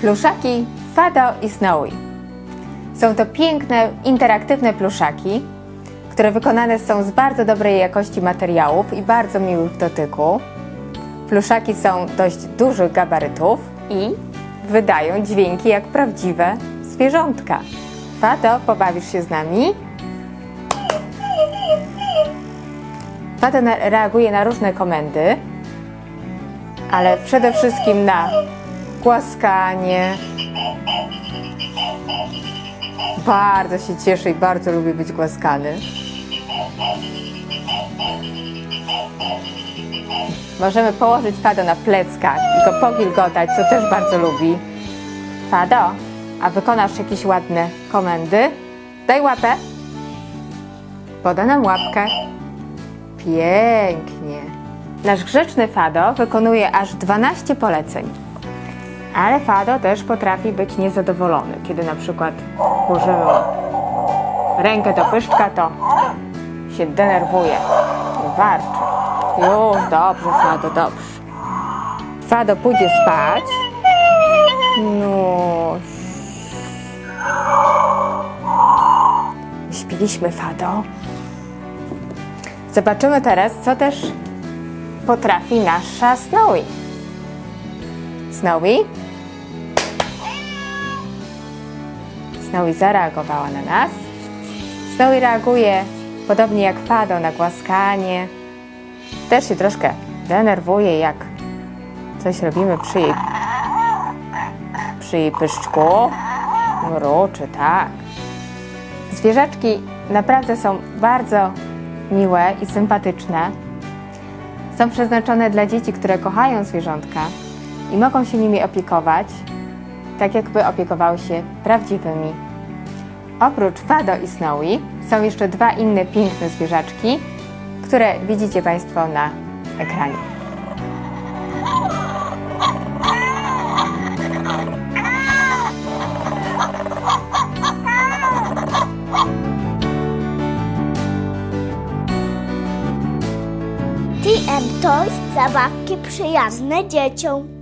Pluszaki Fado i Snowy. Są to piękne, interaktywne pluszaki, które wykonane są z bardzo dobrej jakości materiałów i bardzo miłych w dotyku. Pluszaki są dość dużych gabarytów i wydają dźwięki jak prawdziwe zwierzątka. Fado, pobawisz się z nami? Fado reaguje na różne komendy, ale przede wszystkim na głaskanie. Bardzo się cieszy i bardzo lubi być głaskany. Możemy położyć Fado na pleckach i go pogilgotać, co też bardzo lubi. Fado, a wykonasz jakieś ładne komendy? Daj łapę. Poda nam łapkę. Pięknie. Nasz grzeczny Fado wykonuje aż 12 poleceń. Ale Fado też potrafi być niezadowolony, kiedy na przykład mu rękę do pyszczka, to się denerwuje, warczy. Już, dobrze, Fado, dobrze. Fado pójdzie spać. No. Śpiliśmy Fado. Zobaczymy teraz, co też potrafi nasza Snowy. Snowy? Snowy zareagowała na nas. Snowy reaguje podobnie jak Fado na głaskanie. Też się troszkę denerwuje, jak coś robimy przy jej, przy jej pyszczku. Mruczy, tak. Zwierzaczki naprawdę są bardzo miłe i sympatyczne. Są przeznaczone dla dzieci, które kochają zwierzątka i mogą się nimi opiekować, tak jakby opiekowały się prawdziwymi. Oprócz Fado i Snowy są jeszcze dwa inne piękne zwierzaczki, które widzicie Państwo na ekranie. TM Toys zabawki przyjazne dzieciom.